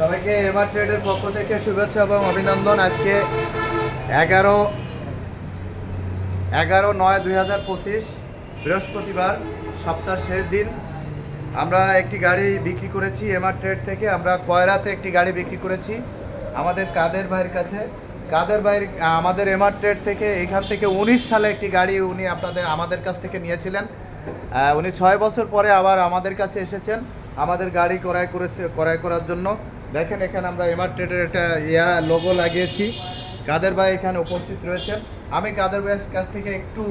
সবাইকে এমআর ট্রেডের পক্ষ থেকে শুভেচ্ছা এবং অভিনন্দন। আজকে এগারো এগারো নয় দুই হাজার পঁচিশ বৃহস্পতিবার সপ্তাহ শেষ দিন। আমরা একটি গাড়ি বিক্রি করেছি এমআর ট্রেড থেকে। আমরা কয়রাতে একটি গাড়ি বিক্রি করেছি আমাদের কাদের ভাইয়ের কাছে। কাদের ভাইয়ের, আমাদের এমআর ট্রেড থেকে এখান থেকে উনিশ সালে একটি গাড়ি উনি আপনাদের, আমাদের কাছ থেকে নিয়েছিলেন। উনি ছয় বছর পরে আবার আমাদের কাছে এসেছেন। আমাদের গাড়ি ক্রয় করেছে, ক্রয় করার জন্য। দেখেন এখানে আমরা এমআর ট্রেডের একটা ইয়া লোগো লাগিয়েছি। কাদের ভাই এখানে উপস্থিত রয়েছেন। আমি কাদের ভাইয়ের কাছ থেকে একটু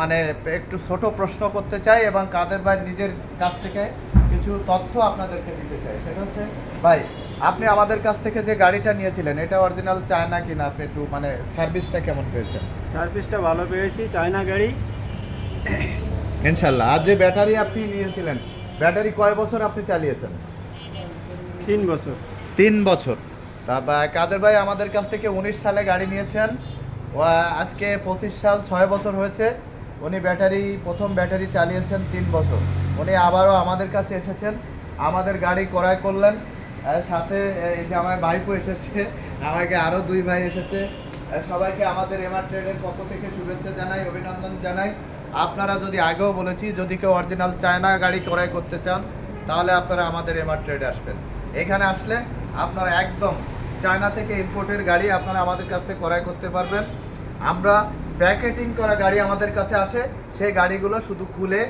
মানে একটু ছোট প্রশ্ন করতে চাই এবং কাদের ভাই নিজের কাছ থেকে কিছু তথ্য আপনাদেরকে দিতে চাই। সেটা হচ্ছে ভাই আপনি আমাদের কাছ থেকে যে গাড়িটা নিয়েছিলেন এটা অরিজিনাল চায়না কিনা? আপনি একটু মানে সার্ভিসটা কেমন পেয়েছেন? সার্ভিসটা ভালো পেয়েছি চায়না গাড়ি। ইনশাল্লাহ। আর যে ব্যাটারি আপনি নিয়েছিলেন ব্যাটারি কয় বছর আপনি চালিয়েছেন? তিন বছর। তিন বছর। তা কাদের ভাই, আমাদের কাছ থেকে উনিশ সালে গাড়ি নিয়েছেন। আজকে পঁচিশ সাল ছয় বছর হয়েছে। উনি ব্যাটারি, প্রথম ব্যাটারি চালিয়েছেন তিন বছর। উনি আবারও আমাদের কাছে এসেছেন। আমাদের গাড়ি ক্রয় করলেন। সাথে এই যে আমার ভাইপো এসেছে, আমাকে আরও দুই ভাই এসেছে। সবাইকে আমাদের এমআর ট্রেডের পক্ষ থেকে শুভেচ্ছা জানাই, অভিনন্দন জানাই। আপনারা যদি আগেও বলেছি, যদি কেউ অরিজিনাল চায়না গাড়ি ক্রয় করতে চান, তাহলে আপনারা আমাদের এমআর ট্রেডে আসবেন। এখানে আসলে আপনারা একদম চায়না থেকে ইম্পোর্টের গাড়ি আপনারা আমাদের কাছ থেকে ক্রয় করতে পারবেন। আমরা প্যাকেটিং করা গাড়ি আমাদের কাছে আসে, সেই গাড়িগুলো শুধু খুলে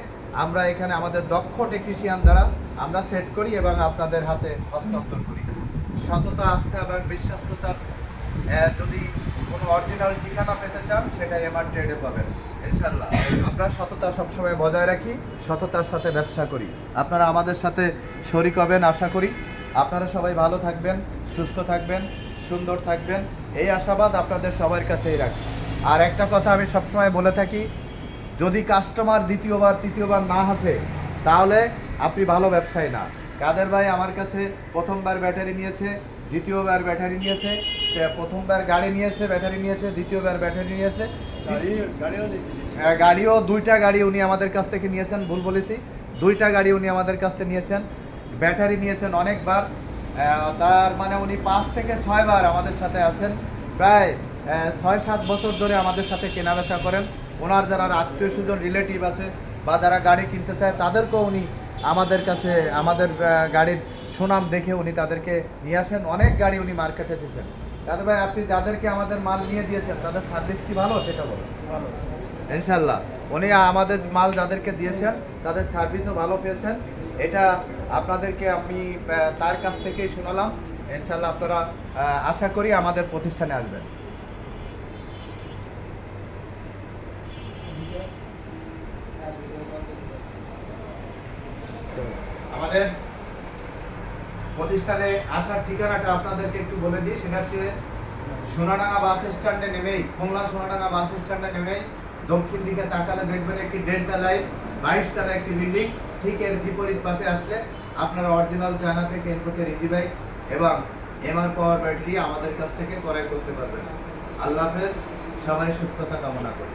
আমরা এখানে আমাদের দক্ষ টেকনিশিয়ান দ্বারা আমরা সেট করি এবং আপনাদের হাতে হস্তান্তর করি। সততা, আস্থা এবং বিশ্বাস্ততার যদি কোনো অরিজিনাল ঠিকানা পেতে চান সেটা এমআর ট্রেডে পাবেন। ইনশাল্লাহ আমরা সততা সবসময় বজায় রাখি, সততার সাথে ব্যবসা করি। আপনারা আমাদের সাথে শরিক হবেন, আশা করি। আপনারা সবাই ভালো থাকবেন সুস্থ থাকবেন সুন্দর থাকবেন। এই আশাবাদ আপনাদের সবার কাছেই রাখি। আর একটা কথা আমি সবসময় বলে থাকি যদি কাস্টমার দ্বিতীয়বার তৃতীয়বার না হাসে তাহলে আপনি ভালো ব্যবসায়ী না। কাদের ভাই আমার কাছে প্রথমবার ব্যাটারি নিয়েছে দ্বিতীয়বার ব্যাটারি নিয়েছে সে প্রথমবার গাড়ি নিয়েছে ব্যাটারি নিয়েছে দ্বিতীয়বার ব্যাটারি নিয়েছে। গাড়ি গাড়িও হ্যাঁ, গাড়িও দুইটা গাড়ি উনি আমাদের কাছ থেকে নিয়েছেন ভুল বলেছি। দুইটা গাড়ি উনি আমাদের কাছ থেকে নিয়েছেন। ব্যাটারি নিয়েছেন অনেকবার। তার মানে উনি পাঁচ থেকে ছয়বার আমাদের সাথে আছেন। প্রায় ছয় সাত বছর ধরে আমাদের সাথে কেনাবেচা করেন। ওনার যারা আত্মীয় স্বজন রিলেটিভ আছে বা যারা গাড়ি কিনতে চায় তাদেরকেও উনি আমাদের কাছে আমাদের গাড়ির সুনাম দেখে উনি তাদেরকে নিয়ে আসেন। অনেক গাড়ি উনি মার্কেটে দিচ্ছেন দাদা ভাই আপনি যাদেরকে আমাদের মাল নিয়ে দিয়েছেন তাদের সার্ভিস কি ভালো সেটা বলুন। ভালো। ইনশাল্লাহ উনি আমাদের মাল যাদেরকে দিয়েছেন তাদের সার্ভিসও ভালো পেয়েছেন। এটা আপনাদেরকে আমি তার কাছ থেকেই শোনালাম। ইনশাল্লাহ আপনারা আশা করি আমাদের প্রতিষ্ঠানে আসবেন। আমাদের প্রতিষ্ঠানে আসার ঠিকানাটা আপনাদেরকে একটু বলে দিই। সেটা সে সোনাডাঙ্গা বাস স্ট্যান্ডে নেমেই খুলনা সোনাডাঙ্গা বাস স্ট্যান্ডে নেমেই দক্ষিণ দিকে তাকালে দেখবেন একটি ডেল্টা লাইন, বাইশ তলা একটি বিল্ডিং। ঠিক এর বিপরীত পাশে আসলে আপনারা অরিজিনাল চায়না থেকে ইনপুটের ইজি বাইক এবং এমআর পাওয়ার ব্যাটারি আমাদের কাছ থেকে ক্রয় করতে পারবেন। আল্লাহ হাফেজ, সবাই সুস্থতা কামনা করি।